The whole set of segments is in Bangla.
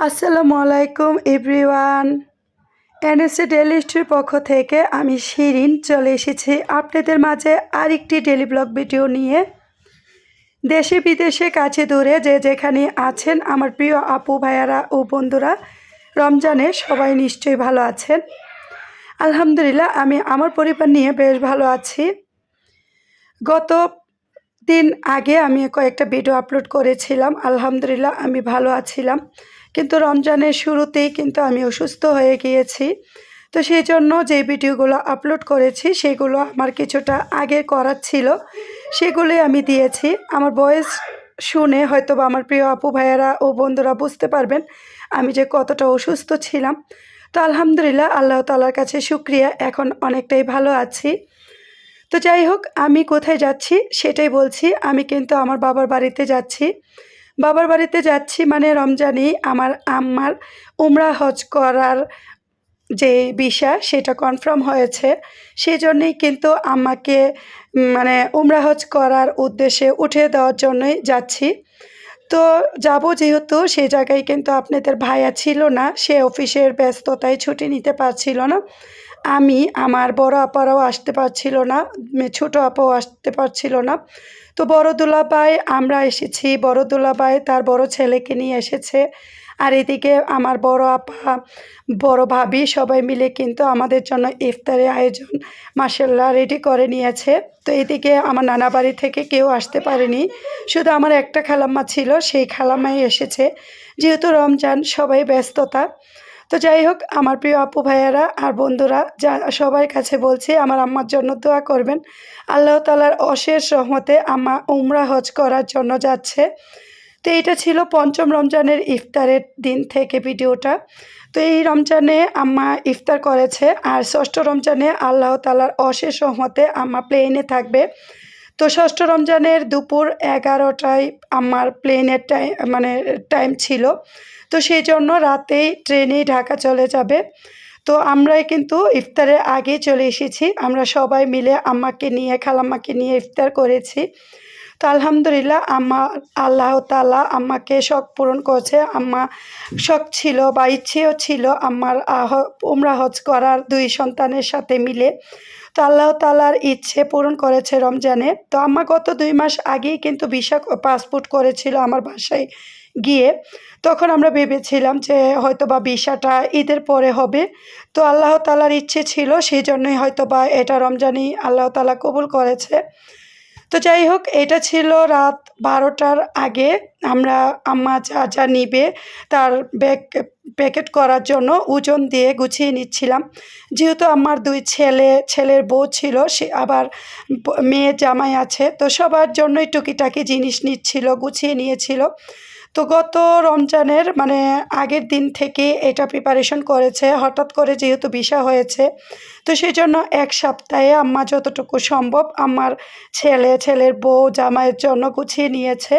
আসসালামু আলাইকুম, এভরিওয়ান। এনএসএ ডেলি স্টোর পক্ষ থেকে আমি শিরিন চলে এসেছি আপনাদের মাঝে আরেকটি ডেলি ব্লগ ভিডিও নিয়ে। দেশে বিদেশে কাছে দূরে যে যেখানে আছেন আমার প্রিয় আপু, ভাইয়ারা ও বন্ধুরা, রমজানে সবাই নিশ্চয়ই ভালো আছেন। আলহামদুলিল্লাহ, আমি আমার পরিবার নিয়ে বেশ ভালো আছি। গত দিন আগে আমি কয়েকটা ভিডিও আপলোড করেছিলাম। আলহামদুলিল্লাহ, আমি ভালো আছিলাম। কিন্তু রমজানের শুরুতেই কিন্তু আমি অসুস্থ হয়ে গিয়েছি। তো সেই জন্য যে ভিডিওগুলো আপলোড করেছি, সেগুলো আমার কিছুটা আগে করার ছিল। সেগুলি আমি দিয়েছি। আমার বয়স শুনে হয়তো বা আমার প্রিয় আপু ভাইয়ারা ও বন্ধুরা বুঝতে পারবেন আমি যে কতটা অসুস্থ ছিলাম। তো আলহামদুলিল্লাহ আল্লাহ তালার কাছে শুক্রিয়া, এখন অনেকটাই ভালো আছি। তো যাই হোক, আমি কোথায় যাচ্ছি সেটাই বলছি। আমি কিন্তু আমার বাবার বাড়িতে যাচ্ছি। বাবার বাড়িতে যাচ্ছি মানে রমজানে আমার আম্মার উমরা হজ করার যে বিষয় সেটা কনফার্ম হয়েছে। সেই জন্যেই কিন্তু আমাকে মানে উমরা হজ করার উদ্দেশ্যে উঠে দেওয়ার জন্যই যাচ্ছি। তো যাব যেহেতু, সে জায়গায় কিন্তু আপনাদের ভাইয়া ছিল না, সে অফিসের ব্যস্ততায় ছুটি নিতে পারছিল না। আমি, আমার বড় আপারাও আসতে পারছিল না ছোট আপাও আসতে পারছিল না। তো বড় দুলাভাই, আমরা এসেছি। বড় দুলাভাই তার বড় ছেলেকে নিয়ে এসেছে। আর এদিকে আমার বড় আপা, বড় ভাবি সবাই মিলে কিন্তু আমাদের জন্য ইফতারের আয়োজন মাসাল্লাহ রেডি করে নিয়েছে। তো এদিকে আমার নানা বাড়ি থেকে কেউ আসতে পারেনি। শুধু আমার একটা খালাম্মা ছিল, সেই খালাম্মাই এসেছে। যেহেতু রমজান, সবাই ব্যস্ততা। তো যাই হোক, আমার প্রিয় আপু ভাইয়ারা আর বন্ধুরা, যা সবার কাছে বলছি, আমার আম্মার জন্য দোয়া করবেন। আল্লাহ তালার অশেষ রহমতে আম্মা উমরা হজ করার জন্য যাচ্ছে। তো এইটা ছিল পঞ্চম রমজানের ইফতারের দিন থেকে ভিডিওটা। তো এই রমজানে আম্মা ইফতার করেছে, আর ষষ্ঠ রমজানে আল্লাহ তালার অশেষ রহমতে আম্মা প্লেনে থাকবে। তো ষষ্ঠ রমজানের দুপুর এগারোটায় আমার প্লেনের টাইম মানে টাইম ছিল। তো সেই জন্য রাতেই ট্রেনেই ঢাকা চলে যাবে। তো আমরাই কিন্তু ইফতারের আগে চলে এসেছি। আমরা সবাই মিলে আম্মাকে নিয়ে, খালাম্মাকে নিয়ে ইফতার করেছি। তো আলহামদুলিল্লাহ আম্মা, আল্লাহ তালা আম্মাকে শখ পূরণ করেছে। আম্মা শখ ছিল বা ইচ্ছেও ছিল আমার আহ, উমরা হজ করার দুই সন্তানের সাথে মিলে। আল্লাহ তালার ইচ্ছে পূরণ করেছে রমজানে। তো আম্মা গত দুই মাস আগেই কিন্তু ভিসা পাসপোর্ট করেছিল আমার বাসায় গিয়ে। তখন আমরা ভেবেছিলাম যে হয়তো বা ভিসাটা ঈদের পরে হবে। তো আল্লাহ তালার ইচ্ছে ছিল, সেই জন্যই হয়তো বা এটা রমজানই আল্লাহ তালা কবুল করেছে। তো যাই হোক, এটা ছিল রাত বারোটার আগে আমরা আম্মা যা যা নিবে তার ব্যাগ, প্যাকেট করার জন্য ওজন দিয়ে গুছিয়ে নিচ্ছিলাম। যেহেতু আমার দুই ছেলে, ছেলের বউ ছিল, সে আবার মেয়ে জামাই আছে, তো সবার জন্যই টুকিটাকি জিনিস নিচ্ছিল, গুছিয়ে নিয়েছিল। তো গত রমজানের মানে আগের দিন থেকে এটা প্রিপারেশন করেছে, হঠাৎ করে যেহেতু বিষা হয়েছে, তো সেই জন্য এক সপ্তাহে আম্মা যতটুকু সম্ভব আমার ছেলে, ছেলের বউ, জামাইয়ের জন্য গুছিয়ে নিয়েছে।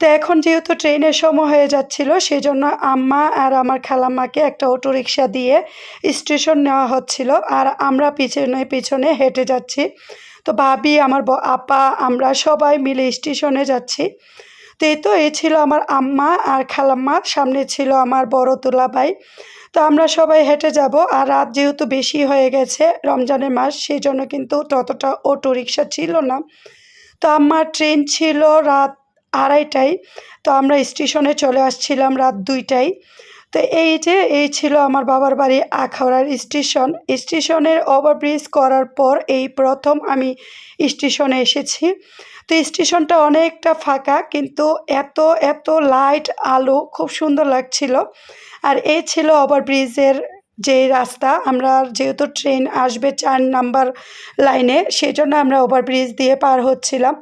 তো এখন যেহেতু ট্রেনের সময় হয়ে যাচ্ছিল সেই জন্য আম্মা আর আমার খালাম্মাকে একটা অটো রিক্সা দিয়ে স্টেশন নেওয়া হচ্ছিল আর আমরা পিছনে পিছনে হেঁটে যাচ্ছি। তো ভাবি, আমার আপা, আমরা সবাই মিলে স্টেশনে যাচ্ছি। তো এই তো এই ছিল আমার আম্মা আর খালাম্মা, সামনে ছিল আমার বড় তুলাভাই তো আমরা সবাই হেঁটে যাব আর রাত যেহেতু বেশি হয়ে গেছে রমজানের মাস সেই জন্য কিন্তু ততটা অটো রিক্সা ছিল না। তো আমার ট্রেন ছিল রাত আড়াইটায়। তো আমরা স্টেশনে চলে আসছিলাম রাত দুইটায়। তো এই যে, এই ছিল আমার বাবার বাড়ি আখাউড়ার স্টেশন। স্টেশনের ওভারব্রিজ করার পর এই প্রথম আমি স্টেশনে এসেছি। তো স্টেশনটা অনেকটা ফাঁকা, কিন্তু এত এত লাইট আলো খুব সুন্দর লাগছিল। আর এই ছিল ওভারব্রিজের যে রাস্তা, আমরা যেহেতু ট্রেন আসবে চার নাম্বার লাইনে সেই জন্য আমরা ওভারব্রিজ দিয়ে পার হচ্ছিলাম।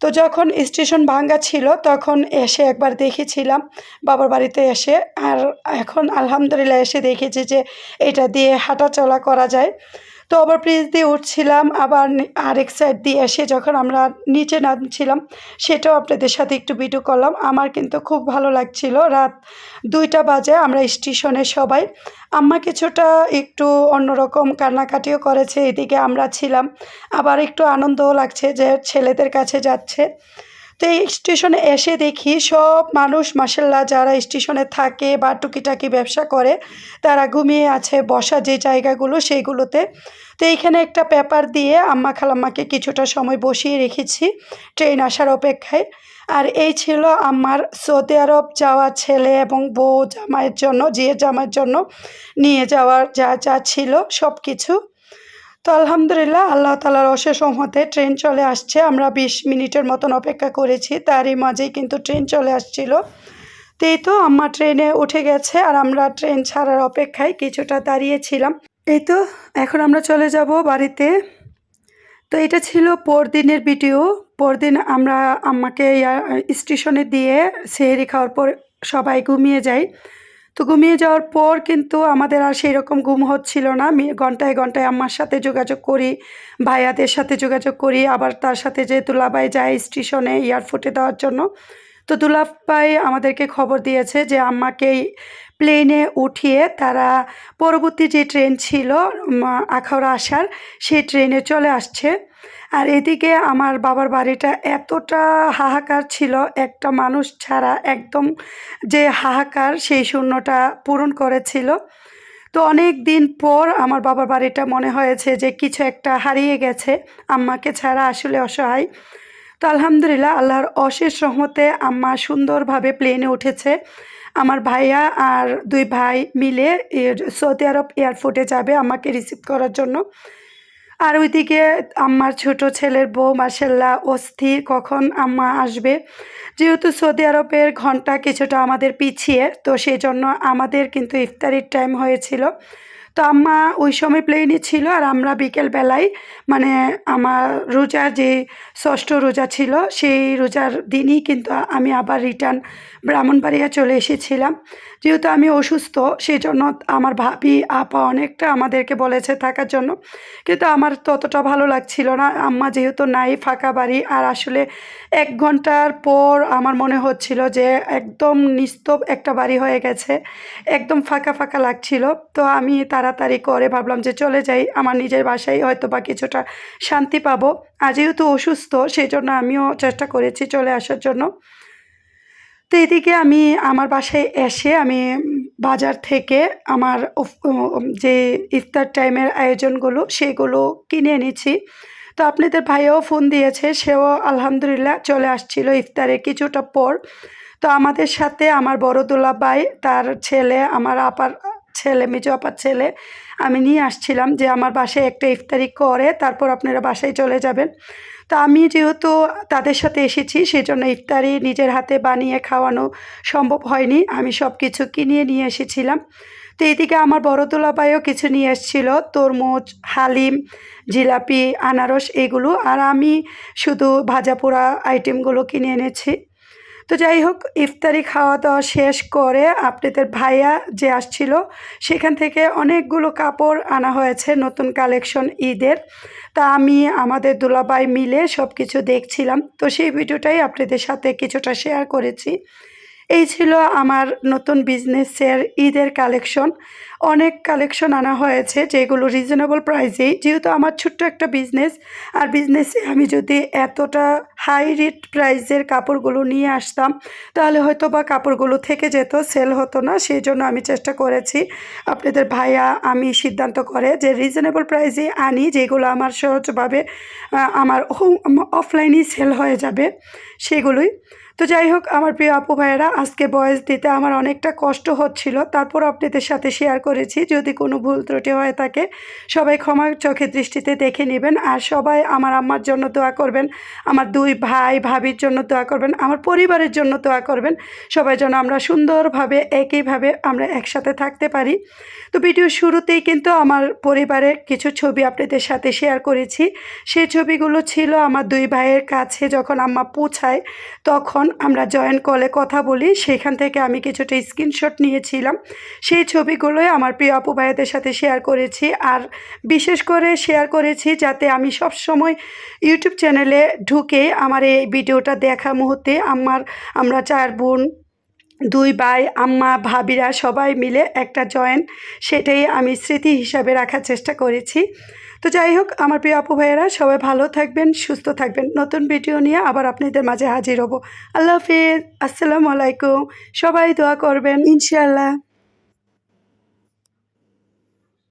তো যখন স্টেশন ভাঙ্গা ছিল, তখন এসে একবার দেখেছিলাম, বাবার বাড়িতে এসে। আর এখন আলহামদুলিল্লাহ এসে দেখেছি যে, এটা দিয়ে হাঁটা চলা করা যায়। তো ওভারব্রিজ দিয়ে উঠছিলাম, আবার আরেক সাইড দিয়ে এসে যখন আমরা নিচে নামছিলাম, সেটাও আপনাদের সাথে একটু ভিডিও করলাম। আমার কিন্তু খুব ভালো লাগছিল। রাত দুইটা বাজে, আমরা স্টেশনে সবাই। আম্মা কিছুটা একটু অন্যরকম কান্নাকাটিও করেছে, এদিকে আমরা ছিলাম। আবার একটু আনন্দও লাগছে যে ছেলেদের কাছে যাচ্ছে। তো এই স্টেশনে এসে দেখি সব মানুষ মাসাল্লাহ যারা স্টেশনে থাকে বা টুকিটাকি ব্যবসা করে, তারা ঘুমিয়ে আছে, বসা যে জায়গাগুলো সেইগুলোতে তো এইখানে একটা পেপার দিয়ে আম্মা খালাম্মাকে কিছুটা সময় বসিয়ে রেখেছি ট্রেন আসার অপেক্ষায়। আর এই ছিল আমার সৌদি আরব যাওয়া ছেলে এবং বউ জামাইয়ের জন্য জিয়ে জামাইয়ের জন্য নিয়ে যাওয়ার যা যা ছিল সব কিছু তো আলহামদুলিল্লাহ, আল্লাহ তালার অশেষ রহমতে ট্রেন চলে আসছে। আমরা বিশ মিনিটের মতন অপেক্ষা করেছি, তারই মাঝেই কিন্তু ট্রেন চলে আসছিল। তো এই তো আম্মা ট্রেনে উঠে গেছে আর আমরা ট্রেন ছাড়ার অপেক্ষায় কিছুটা দাঁড়িয়েছিলাম। এই তো এখন আমরা চলে যাব বাড়িতে। তো এটা ছিল পরদিনের ভিডিও পরদিন আমরা আম্মাকে স্টেশনে দিয়ে সেহেরি খাওয়ার পর সবাই ঘুমিয়ে যাই তো ঘুমিয়ে যাওয়ার পর কিন্তু আমাদের আর সেই রকম ঘুম হচ্ছিল না। ঘন্টায় ঘন্টায় আম্মার সাথে যোগাযোগ করি, ভাইয়াদের সাথে যোগাযোগ করি। আবার তার সাথে যে দুলাভাই যায় স্টেশনে এয়ারপোর্টে দেওয়ার জন্য। তো দুলাভাই আমাদেরকে খবর দিয়েছে যে আম্মাকে প্লেনে উঠিয়ে তারা পরবর্তী যে ট্রেন ছিল আখাউড়া আসার, সেই ট্রেনে চলে আসছে। আর এদিকে আমার বাবার বাড়িটা এতটা হাহাকার ছিল, একটা মানুষ ছাড়া একদম যে হাহাকার সেই শূন্যটা পূরণ করেছিল। তো অনেক দিন পর আমার বাবার বাড়িটা মনে হয়েছে যে কিছু একটা হারিয়ে গেছে, আম্মাকে ছাড়া আসলে অসহায়। তো আলহামদুলিল্লাহ আল্লাহর অশেষ রহমতে আম্মা সুন্দরভাবে প্লেনে উঠেছে। আমার ভাইয়া আর দুই ভাই মিলে সৌদি আরব এয়ারপোর্টে যাবে আমাকে রিসিভ করার জন্য। আর ওইদিকে আমার ছোট ছেলের বউ মার্শাল্লাহ অস্থির কখন আম্মা আসবে? যেহেতু সৌদি আরবের ঘণ্টা কিছুটা আমাদের পিছিয়ে, তো সেই জন্য আমাদের কিন্তু ইফতারির টাইম হয়েছিল। তো আম্মা ওই সময় প্লেনে ছিল আর আমরা বিকেলবেলায় মানে আমার রোজা যে ষষ্ঠ রোজা ছিল, সেই রোজার দিনই কিন্তু আমি আবার রিটার্ন ব্রাহ্মণবাড়িয়া চলে এসেছিলাম। যেহেতু আমি অসুস্থ সেই জন্য আমার ভাবি, আপা অনেকটা আমাদেরকে বলেছে থাকার জন্য। কিন্তু আমার ততটা ভালো লাগছিল না। আম্মা যেহেতু নাই, ফাঁকা বাড়ি, আর আসলে এক ঘণ্টার পর আমার মনে হচ্ছিল যে একদম নিস্তব একটা বাড়ি হয়ে গেছে, একদম ফাঁকা ফাঁকা লাগছিল। তো আমি তাড়াতাড়ি করে ভাবলাম যে চলে যাই, আমার নিজের বাসায় হয়তো বা কিছুটা শান্তি পাবো। আর যেহেতু অসুস্থ সেই জন্য আমিও চেষ্টা করেছি চলে আসার জন্য। তো এদিকে আমি আমার বাসায় এসে আমি বাজার থেকে আমার যে ইফতার টাইমের আয়োজনগুলো, সেগুলো কিনে এনেছি। তো আপনাদের ভাইও ফোন দিয়েছে, সেও আলহামদুলিল্লাহ চলে আসছিল ইফতারে কিছুটা পর। তো আমাদের সাথে আমার বড় দুলাভাই, তার ছেলে, আমার আপার ছেলে, মেজো আপার ছেলে, আমি নিয়ে আসছিলাম যে আমার বাসায় একটা ইফতারি করে, তারপর আপনারা বাসায় চলে যাবেন। তো আমি যেহেতু তাদের সাথে এসেছি, সেজন্য ইফতারি নিজের হাতে বানিয়ে খাওয়ানো সম্ভব হয়নি। আমি সব কিছু কিনিয়ে নিয়ে এসেছিলাম। তো এদিকে আমার বড় দুলাভাইও কিছু নিয়ে এসেছিল, তরমুজ, হালিম, জিলাপি, আনারস, এগুলো। আর আমি শুধু ভাজা পোড়া আইটেমগুলো কিনে এনেছি। তো যাই হোক ইফতারি খাওয়া দাওয়া শেষ করে আপনাদের ভাইয়া যে আসছিল, সেখান থেকে অনেকগুলো কাপড় আনা হয়েছে নতুন কালেকশন ঈদের। তা আমি, আমাদের দুলাবাই মিলে সব কিছু দেখছিলাম। তো সেই ভিডিওটাই আপনাদের সাথে কিছুটা শেয়ার করেছি। এই ছিল আমার নতুন বিজনেসের ঈদের কালেকশন অনেক কালেকশন আনা হয়েছে যেগুলো রিজনেবল প্রাইসেই যেহেতু আমার ছোট্ট একটা বিজনেস আর বিজনেসে আমি যদি এতটা হাই রেট প্রাইসের কাপড়গুলো নিয়ে আসতাম, তাহলে হয়তো বা কাপড়গুলো থেকে যেত সেল হতো না। সেই জন্য আমি চেষ্টা করেছি আপনাদের ভাইয়া, আমি সিদ্ধান্ত করে যে রিজনেবল প্রাইসে আনি, যেগুলো আমার সহজভাবে আমার অফলাইনেই সেল হয়ে যাবে, সেগুলোই। তো যাই হোক আমার প্রিয় আপু ভাইয়েরা, আজকে বয়স দিতে আমার অনেকটা কষ্ট হচ্ছিল। তারপর আপনাদের সাথে শেয়ার করেছি। যদি কোনো ভুল ত্রুটি হয়ে থাকে, সবাই ক্ষমা চোখের দৃষ্টিতে দেখে নেবেন। আর সবাই আমার আম্মার জন্য দোয়া করবেন, আমার দুই ভাই, ভাবির জন্য দোয়া করবেন, আমার পরিবারের জন্য দোয়া করবেন। সবাই যেন আমরা সুন্দরভাবে, একইভাবে আমরা একসাথে থাকতে পারি। তো ভিডিও শুরুতেই কিন্তু আমার পরিবারের কিছু ছবি আপনাদের সাথে শেয়ার করেছি। সেই ছবিগুলো ছিল আমার দুই ভাইয়ের কাছে যখন আম্মা পৌঁছায়, তখন আমরা জয়েন্ট কলে কথা বলি, সেখান থেকে আমি কিছুটা স্ক্রিনশট নিয়েছিলাম। সেই ছবিগুলোই আমার প্রিয় আপু সাথে শেয়ার করেছি। আর বিশেষ করে শেয়ার করেছি যাতে আমি সব সময় ইউটিউব চ্যানেলে ঢুকে আমার এই ভিডিওটা দেখা মুহূর্তে আমার, আমরা চার বোন, দুই ভাই, আম্মা, ভাবিরা সবাই মিলে একটা জয়েন্ট সেটাই আমি স্মৃতি হিসাবে রাখার চেষ্টা করেছি। তো যাই হোক, আমার প্রিয় আপু ভাইয়েরা, সবাই ভালো থাকবেন, সুস্থ থাকবেন। নতুন ভিডিও নিয়ে আবার আপনাদের মাঝে হাজির হব। আল্লাহ হাফিজ। আসসালামু আলাইকুম। সবাই দোয়া করবেন, ইনশাআল্লাহ।